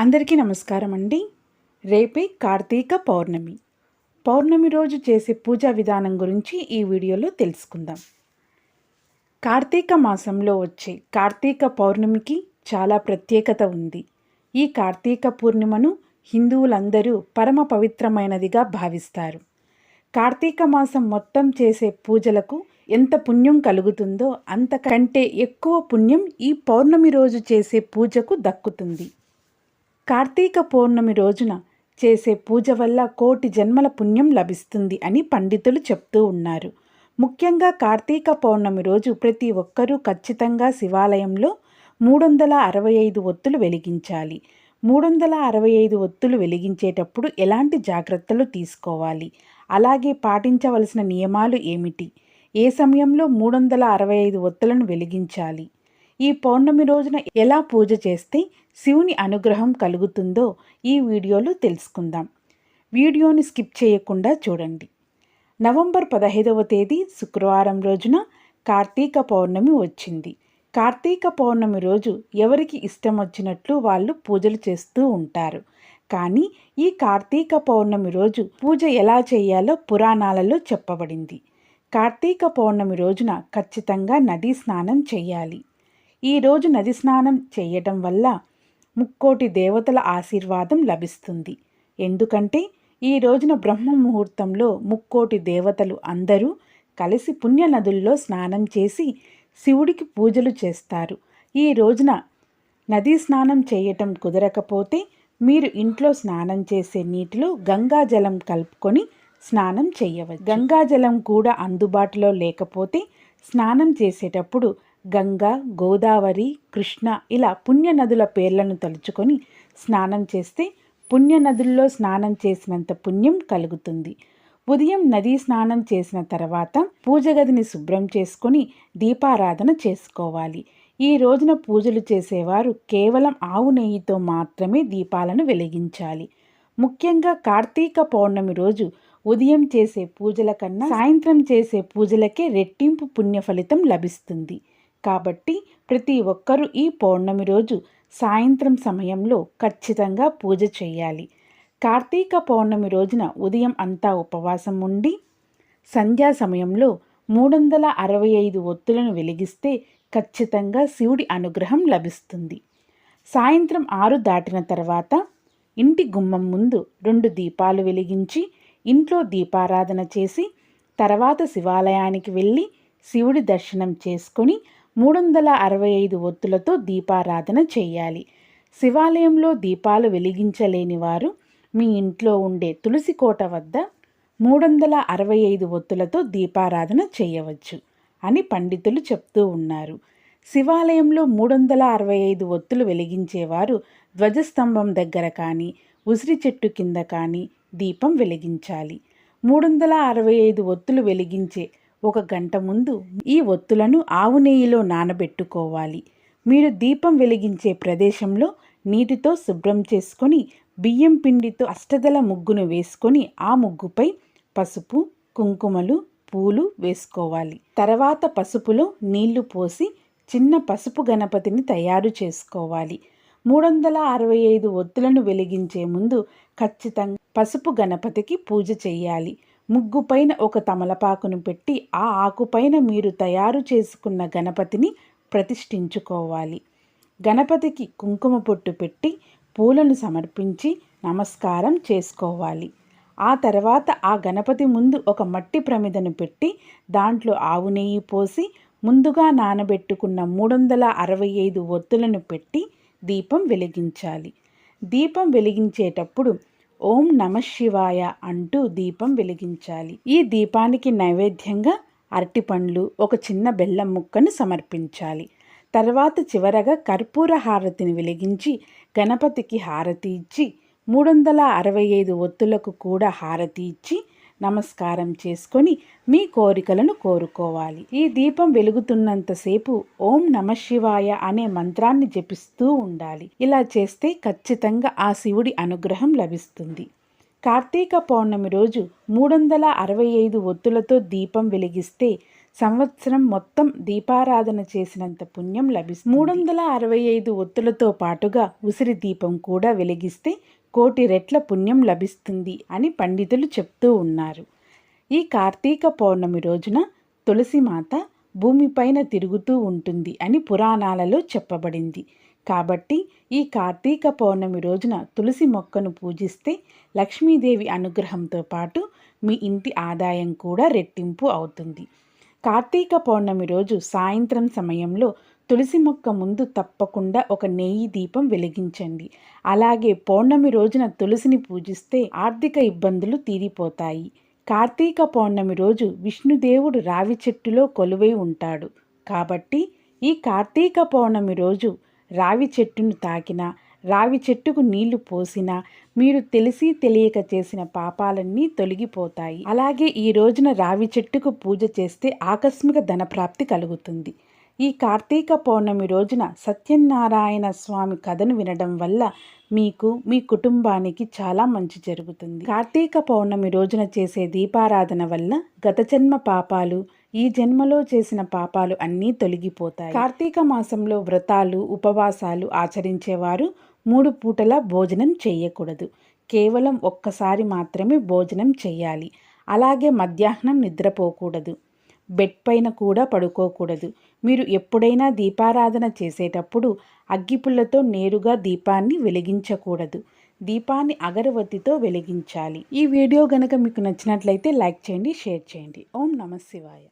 అందరికీ నమస్కారం అండి. రేపే కార్తీక పౌర్ణమి. పౌర్ణమి రోజు చేసే పూజా విధానం గురించి ఈ వీడియోలో తెలుసుకుందాం. కార్తీక మాసంలో వచ్చే కార్తీక పౌర్ణమికి చాలా ప్రత్యేకత ఉంది. ఈ కార్తీక పూర్ణిమను హిందువులందరూ పరమ పవిత్రమైనదిగా భావిస్తారు. కార్తీక మాసం మొత్తం చేసే పూజలకు ఎంత పుణ్యం కలుగుతుందో అంతకంటే ఎక్కువ పుణ్యం ఈ పౌర్ణమి రోజు చేసే పూజకు దక్కుతుంది. కార్తీక పౌర్ణమి రోజున చేసే పూజ వల్ల కోటి జన్మల పుణ్యం లభిస్తుంది అని పండితులు చెప్తూ ఉన్నారు. ముఖ్యంగా కార్తీక పౌర్ణమి రోజు ప్రతి ఒక్కరూ ఖచ్చితంగా శివాలయంలో మూడు వందల అరవై ఐదు ఒత్తులు వెలిగించాలి. మూడు వందల అరవై ఐదు ఒత్తులు వెలిగించేటప్పుడు ఎలాంటి జాగ్రత్తలు తీసుకోవాలి? అలాగే పాటించవలసిన నియమాలు ఏమిటి? ఏ సమయంలో మూడు వందల అరవై ఐదు ఒత్తులను వెలిగించాలి? ఈ పౌర్ణమి రోజున ఎలా పూజ చేస్తే శివుని అనుగ్రహం కలుగుతుందో ఈ వీడియోలో తెలుసుకుందాం. వీడియోని స్కిప్ చేయకుండా చూడండి. నవంబర్ పదహైదవ తేదీ శుక్రవారం రోజున కార్తీక పౌర్ణమి వచ్చింది. కార్తీక పౌర్ణమి రోజు ఎవరికి ఇష్టం వచ్చినట్లు వాళ్ళు పూజలు చేస్తూ ఉంటారు. కానీ ఈ కార్తీక పౌర్ణమి రోజు పూజ ఎలా చేయాలో పురాణాలలో చెప్పబడింది. కార్తీక పౌర్ణమి రోజున ఖచ్చితంగా నదీ స్నానం చేయాలి. ఈరోజు నది స్నానం చేయటం వల్ల ముక్కోటి దేవతల ఆశీర్వాదం లభిస్తుంది. ఎందుకంటే ఈ రోజున బ్రహ్మ ముహూర్తంలో ముక్కోటి దేవతలు అందరూ కలిసి పుణ్య నదుల్లో స్నానం చేసి శివుడికి పూజలు చేస్తారు. ఈ రోజున నదీ స్నానం చేయటం కుదరకపోతే మీరు ఇంట్లో స్నానం చేసే నీటిలో గంగాజలం కలుపుకొని స్నానం చేయవచ్చు. గంగాజలం కూడా అందుబాటులో లేకపోతే స్నానం చేసేటప్పుడు గంగా గోదావరి కృష్ణ ఇలా పుణ్యనదుల పేర్లను తలుచుకొని స్నానం చేస్తే పుణ్యనదుల్లో స్నానం చేసినంత పుణ్యం కలుగుతుంది. ఉదయం నదీ స్నానం చేసిన తర్వాత పూజగదిని శుభ్రం చేసుకొని దీపారాధన చేసుకోవాలి. ఈ రోజున పూజలు చేసేవారు కేవలం ఆవు నెయ్యితో మాత్రమే దీపాలను వెలిగించాలి. ముఖ్యంగా కార్తీక పౌర్ణమి రోజు ఉదయం చేసే పూజల కన్నా సాయంత్రం చేసే పూజలకే రెట్టింపు పుణ్య ఫలితం లభిస్తుంది. కాబట్టి ప్రతి ఒక్కరూ ఈ పౌర్ణమి రోజు సాయంత్రం సమయంలో ఖచ్చితంగా పూజ చేయాలి. కార్తీక పౌర్ణమి రోజున ఉదయం అంతా ఉపవాసం ఉండి సంధ్యా సమయంలో మూడు వందల అరవై ఐదు ఒత్తులను వెలిగిస్తే ఖచ్చితంగా శివుడి అనుగ్రహం లభిస్తుంది. సాయంత్రం ఆరు దాటిన తర్వాత ఇంటి గుమ్మం ముందు రెండు దీపాలు వెలిగించి ఇంట్లో దీపారాధన చేసి తర్వాత శివాలయానికి వెళ్ళి శివుడి దర్శనం చేసుకొని మూడు వందల అరవై ఐదు ఒత్తులతో దీపారాధన చేయాలి. శివాలయంలో దీపాలు వెలిగించలేని వారు మీ ఇంట్లో ఉండే తులసి కోట వద్ద మూడు వందల అరవై ఐదు ఒత్తులతో దీపారాధన చేయవచ్చు అని పండితులు చెప్తూ ఉన్నారు. శివాలయంలో మూడు వందల అరవై ఐదు ఒత్తులు వెలిగించేవారు ధ్వజస్తంభం దగ్గర కానీ ఉసిరి చెట్టు కింద కానీ దీపం వెలిగించాలి. మూడు వందల అరవై ఐదు ఒత్తులు వెలిగించే ఒక గంట ముందు ఈ ఒత్తులను ఆవు నెయ్యిలో నానబెట్టుకోవాలి. మీరు దీపం వెలిగించే ప్రదేశంలో నీటితో శుభ్రం చేసుకొని బియ్యం పిండితో అష్టదల ముగ్గును వేసుకొని ఆ ముగ్గుపై పసుపు కుంకుమలు పూలు వేసుకోవాలి. తర్వాత పసుపులో నీళ్ళు పోసి చిన్న పసుపు గణపతిని తయారు చేసుకోవాలి. మూడు వందల అరవై ఐదు ఒత్తులను వెలిగించే ముందు ఖచ్చితంగా పసుపు గణపతికి పూజ చేయాలి. ముగ్గుపైన ఒక తమలపాకును పెట్టి ఆ ఆకుపైన మీరు తయారు చేసుకున్న గణపతిని ప్రతిష్ఠించుకోవాలి. గణపతికి కుంకుమ పొట్టు పెట్టి పూలను సమర్పించి నమస్కారం చేసుకోవాలి. ఆ తర్వాత ఆ గణపతి ముందు ఒక మట్టి ప్రమిదను పెట్టి దాంట్లో ఆవు నెయ్యి పోసి ముందుగా నానబెట్టుకున్న మూడు వందల అరవై ఐదు ఒత్తులను పెట్టి దీపం వెలిగించాలి. దీపం వెలిగించేటప్పుడు ఓం నమ శివాయ అంటూ దీపం వెలిగించాలి. ఈ దీపానికి నైవేద్యంగా అరటిపండ్లు ఒక చిన్న బెల్లం ముక్కను సమర్పించాలి. తర్వాత చివరగా కర్పూర హారతిని వెలిగించి గణపతికి హారతి ఇచ్చి మూడు వందల అరవై ఐదు ఒత్తులకు కూడా హారతి ఇచ్చి నమస్కారం చేసుకొని మీ కోరికలను కోరుకోవాలి. ఈ దీపం వెలుగుతున్నంతసేపు ఓం నమ శివాయ అనే మంత్రాన్ని జపిస్తూ ఉండాలి. ఇలా చేస్తే ఖచ్చితంగా ఆ శివుడి అనుగ్రహం లభిస్తుంది. కార్తీక పౌర్ణమి రోజు మూడు వందల అరవై ఐదు ఒత్తులతో దీపం వెలిగిస్తే సంవత్సరం మొత్తం దీపారాధన చేసినంత పుణ్యం లభిస్తుంది. మూడు వందల అరవై ఐదు ఒత్తులతో పాటుగా ఉసిరి దీపం కూడా వెలిగిస్తే కోటి రెట్ల పుణ్యం లభిస్తుంది అని పండితులు చెప్తూ ఉన్నారు. ఈ కార్తీక పౌర్ణమి రోజున తులసి మాత భూమిపైన తిరుగుతూ ఉంటుంది అని పురాణాలలో చెప్పబడింది. కాబట్టి ఈ కార్తీక పౌర్ణమి రోజున తులసి మొక్కను పూజిస్తే లక్ష్మీదేవి అనుగ్రహంతో పాటు మీ ఇంటి ఆదాయం కూడా రెట్టింపు అవుతుంది. కార్తీక పౌర్ణమి రోజు సాయంత్రం సమయంలో తులసి మొక్క ముందు తప్పకుండా ఒక నెయ్యి దీపం వెలిగించండి. అలాగే పౌర్ణమి రోజున తులసిని పూజిస్తే ఆర్థిక ఇబ్బందులు తీరిపోతాయి. కార్తీక పౌర్ణమి రోజు విష్ణుదేవుడు రావి చెట్టులో కొలువై ఉంటాడు. కాబట్టి ఈ కార్తీక పౌర్ణమి రోజు రావి చెట్టును తాకినా రావి చెట్టుకు నీళ్ళు పోసినా మీరు తెలిసి తెలియక చేసిన పాపాలన్నీ తొలగిపోతాయి. అలాగే ఈ రోజున రావి చెట్టుకు పూజ చేస్తే ఆకస్మిక ధనప్రాప్తి కలుగుతుంది. ఈ కార్తీక పౌర్ణమి రోజున సత్యనారాయణ స్వామి కథను వినడం వల్ల మీకు మీ కుటుంబానికి చాలా మంచి జరుగుతుంది. కార్తీక పౌర్ణమి రోజున చేసే దీపారాధన వల్ల గత జన్మ పాపాలు ఈ జన్మలో చేసిన పాపాలు అన్నీ తొలగిపోతాయి. కార్తీక మాసంలో వ్రతాలు ఉపవాసాలు ఆచరించేవారు మూడు పూటలా భోజనం చేయకూడదు. కేవలం ఒక్కసారి మాత్రమే భోజనం చేయాలి. అలాగే మధ్యాహ్నం నిద్రపోకూడదు. బెడ్ పైన కూడా పడుకోకూడదు. మీరు ఎప్పుడైనా దీపారాధన చేసేటప్పుడు అగ్గిపుల్లతో నేరుగా దీపాన్ని వెలిగించకూడదు. దీపాన్ని అగరవత్తితో వెలిగించాలి. ఈ వీడియో గనక మీకు నచ్చినట్లయితే లైక్ చేయండి షేర్ చేయండి. ఓం నమ శివాయ.